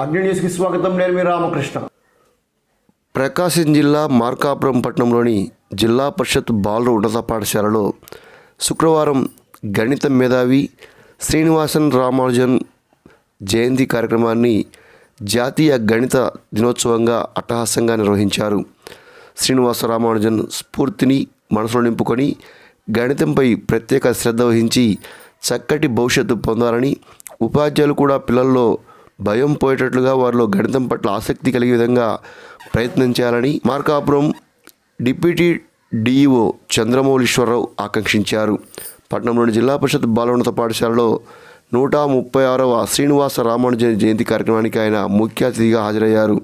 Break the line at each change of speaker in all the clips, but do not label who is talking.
అగ్ని న్యూస్కి స్వాగతం. నేను మీ రామకృష్ణ.
ప్రకాశం జిల్లా మార్కాపురం పట్టణంలోని జిల్లా పరిషత్ బాలుర ఉన్నత పాఠశాలలో శుక్రవారం గణిత మేధావి శ్రీనివాసన్ రామానుజన్ జయంతి కార్యక్రమాన్ని జాతీయ గణిత దినోత్సవంగా అట్టహాసంగా నిర్వహించారు. శ్రీనివాస రామానుజన్ స్ఫూర్తిని మనసులో నింపుకొని గణితంపై ప్రత్యేక శ్రద్ధ వహించి చక్కటి భవిష్యత్తు పొందాలని ఉపాధ్యాయులు కూడా పిల్లల్లో భయం పోయేటట్లుగా వారిలో గణితం పట్ల ఆసక్తి కలిగే విధంగా ప్రయత్నం చేయాలని మార్కాపురం డిప్యూటీ డిఈఓ చంద్రమౌళీశ్వరరావు ఆకాంక్షించారు. పట్టణంలోని జిల్లా పరిషత్ బాలోన్నత పాఠశాలలో నూట ముప్పై ఆరవ శ్రీనివాస రామానుజన్ జయంతి కార్యక్రమానికి ఆయన ముఖ్య అతిథిగా హాజరయ్యారు.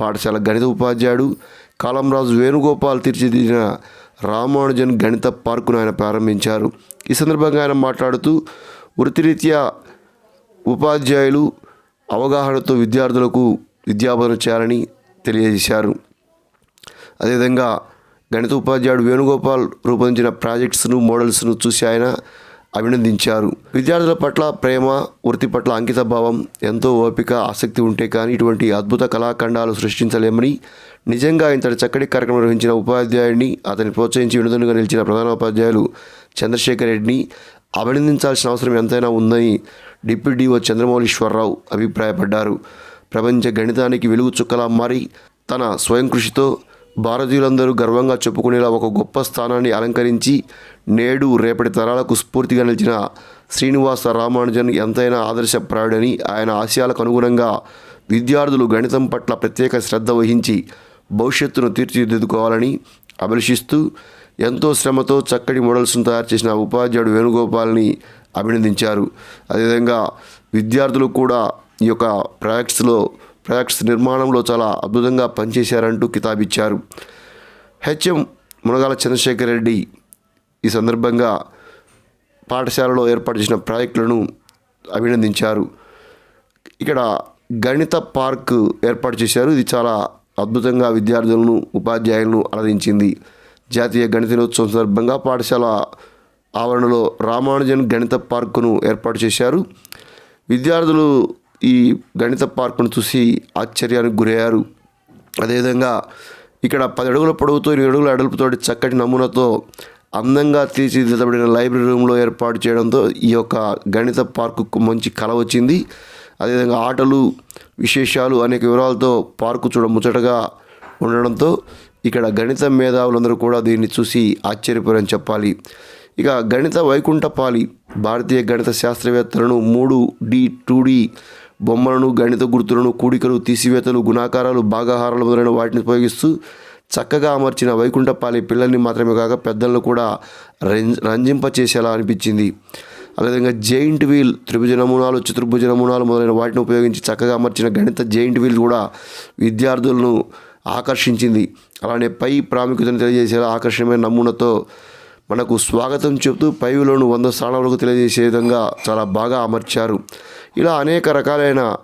పాఠశాల గణిత ఉపాధ్యాయుడు కాలంరాజు వేణుగోపాల్ తీర్చిదిద్దిన రామానుజన్ గణిత పార్కును ఆయన ప్రారంభించారు. ఈ సందర్భంగా ఆయన మాట్లాడుతూ వృత్తిరీత్యా ఉపాధ్యాయులు అవగాహనతో విద్యార్థులకు విద్యాబోధన చేయాలని తెలియజేశారు. అదేవిధంగా గణిత ఉపాధ్యాయుడు వేణుగోపాల్ రూపొందించిన ప్రాజెక్ట్స్ను మోడల్స్ను చూసి ఆయన అభినందించారు. విద్యార్థుల పట్ల ప్రేమ వృత్తి పట్ల అంకితభావం ఎంతో ఓపిక ఆసక్తి ఉంటే కానీ ఇటువంటి అద్భుత కళాఖండాలు సృష్టించలేమని నిజంగా ఇంతటి చక్కటి కార్యక్రమం నిర్వహించిన ఉపాధ్యాయుడిని అతని ప్రోత్సహించి వినోదంగా నిలిచిన ప్రధానోపాధ్యాయులు చంద్రశేఖర్ రెడ్డిని అభినందించాల్సిన అవసరం ఎంతైనా ఉందని డిప్యూటీ చంద్రమౌళీశ్వరరావు అభిప్రాయపడ్డారు. ప్రపంచ గణితానికి వెలుగు చుక్కలా మారి తన స్వయం కృషితో భారతీయులందరూ గర్వంగా చెప్పుకునేలా ఒక గొప్ప స్థానాన్ని అలంకరించి నేడు రేపటి తరాలకు స్ఫూర్తిగా నిలిచిన శ్రీనివాస రామానుజన్ ఎంతైనా ఆదర్శప్రాయుడని ఆయన ఆశయాలకు అనుగుణంగా విద్యార్థులు గణితం పట్ల ప్రత్యేక శ్రద్ధ వహించి భవిష్యత్తును తీర్చిదిద్దుకోవాలని అభిలషిస్తూ ఎంతో శ్రమతో చక్కటి మోడల్స్ను తయారు చేసిన ఉపాధ్యాయుడు వేణుగోపాల్ని అభినందించారు. అదేవిధంగా విద్యార్థులు కూడా ఈ యొక్క ప్రాజెక్ట్స్లో ప్రాజెక్ట్స్ నిర్మాణంలో చాలా అద్భుతంగా పనిచేశారంటూ కితాబిచ్చారు. హెచ్ఎం మునగాల చంద్రశేఖర్ రెడ్డి ఈ సందర్భంగా పాఠశాలలో ఏర్పాటు చేసిన ప్రాజెక్టులను అభినందించారు. ఇక్కడ గణిత పార్క్ ఏర్పాటు చేశారు. ఇది చాలా అద్భుతంగా విద్యార్థులను ఉపాధ్యాయులను అలరించింది. జాతీయ గణిత దినోత్సవం సందర్భంగా పాఠశాల ఆవరణలో రామానుజన్ గణిత పార్కును ఏర్పాటు చేశారు. విద్యార్థులు ఈ గణిత పార్కును చూసి ఆశ్చర్యానికి గురయ్యారు. అదేవిధంగా ఇక్కడ పది అడుగుల పొడవుతో ఇరవై అడుగుల అడుపుతోటి చక్కటి నమూనాతో అందంగా తీర్చిదిద్దబడిన లైబ్రరీ రూమ్లో ఏర్పాటు చేయడంతో ఈ యొక్క గణిత పార్కుకు మంచి కళ వచ్చింది. అదేవిధంగా ఆటలు విశేషాలు అనేక వివరాలతో పార్కు చూడ ముచ్చటగా ఉండడంతో ఇక్కడ గణిత మేధావులందరూ కూడా దీన్ని చూసి ఆశ్చర్యపోరని చెప్పాలి. ఇక గణిత వైకుంఠపాలి భారతీయ గణిత శాస్త్రవేత్తలను మూడు డి టూ డి బొమ్మలను గణిత గుర్తులను కూడికలు తీసివేతలు గుణాకారాలు భాగాహారాలు మొదలైన వాటిని ఉపయోగిస్తూ చక్కగా అమర్చిన వైకుంఠపాలి పిల్లల్ని మాత్రమే కాక పెద్దలను కూడా రంజింప చేసేలా అనిపించింది. అదేవిధంగా జైంట్ వీల్ త్రిభుజ నమూనాలు చతుర్భుజ నమూనాలు మొదలైన వాటిని ఉపయోగించి చక్కగా అమర్చిన గణిత జెయింట్ వీల్ కూడా విద్యార్థులను ఆకర్షించింది. అలానే పై ప్రాముఖ్యతను తెలియజేసేలా ఆకర్షణీయమైన నమూనాతో మనకు స్వాగతం చెబుతూ పై విలువను వంద స్థానాలకు తెలియజేసే విధంగా చాలా బాగా అమర్చారు. ఇలా అనేక రకాలైన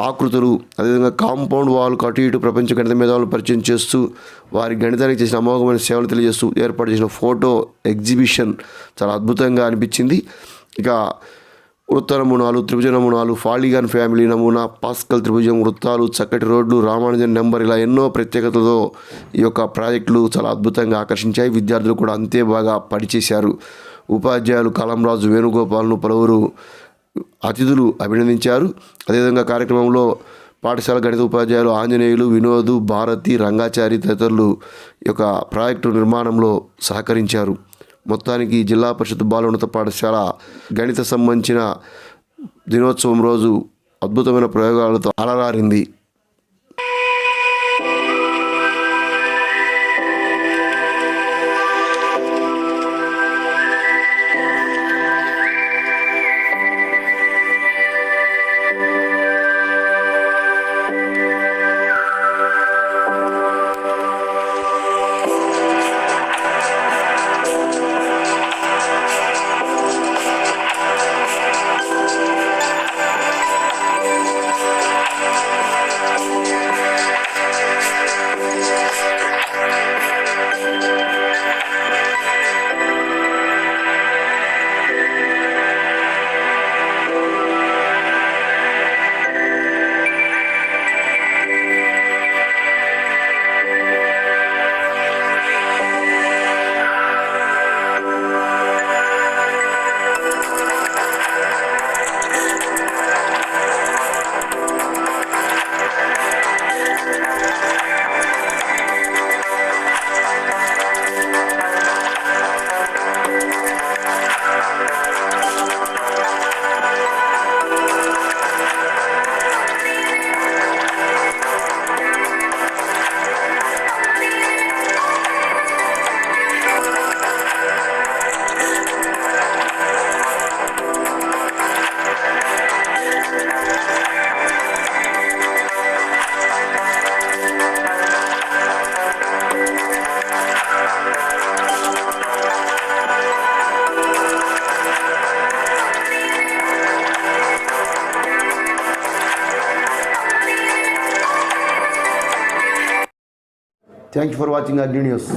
ఆకృతులు అదేవిధంగా కాంపౌండ్ వాల్ అటు ఇటు ప్రపంచ గణిత మేధావులను పరిచయం చేస్తూ వారి గణితానికి చేసిన అమోఘమైన సేవలు తెలియజేస్తూ ఏర్పాటు చేసిన ఫోటో ఎగ్జిబిషన్ చాలా అద్భుతంగా అనిపించింది. ఇక వృత్త నమూనాలు త్రిభుజ నమూనాలు ఫాలిగాన్ ఫ్యామిలీ నమూనా పాస్కల్ త్రిభుజం వృత్తాలు చక్కటి రోడ్లు రామానుజన్ నెంబర్ ఇలా ఎన్నో ప్రత్యేకతలతో ఈ యొక్క ప్రాజెక్టులు చాలా అద్భుతంగా ఆకర్షించాయి. విద్యార్థులు కూడా అంతే బాగా పనిచేశారు. ఉపాధ్యాయులు కలంరాజు వేణుగోపాల్ను పలువురు అతిథులు అభినందించారు. అదేవిధంగా కార్యక్రమంలో పాఠశాల గణిత ఉపాధ్యాయులు ఆంజనేయులు వినోద్ భారతి రంగాచారి తదితరులు యొక్క ప్రాజెక్టు నిర్మాణంలో సహకరించారు. మొత్తానికి జిల్లా పరిషత్ బాలోన్నత పాఠశాల గణిత సంబంధించిన దినోత్సవం రోజు అద్భుతమైన ప్రయోగాలతో అలరారింది.
Thank you for watching our News.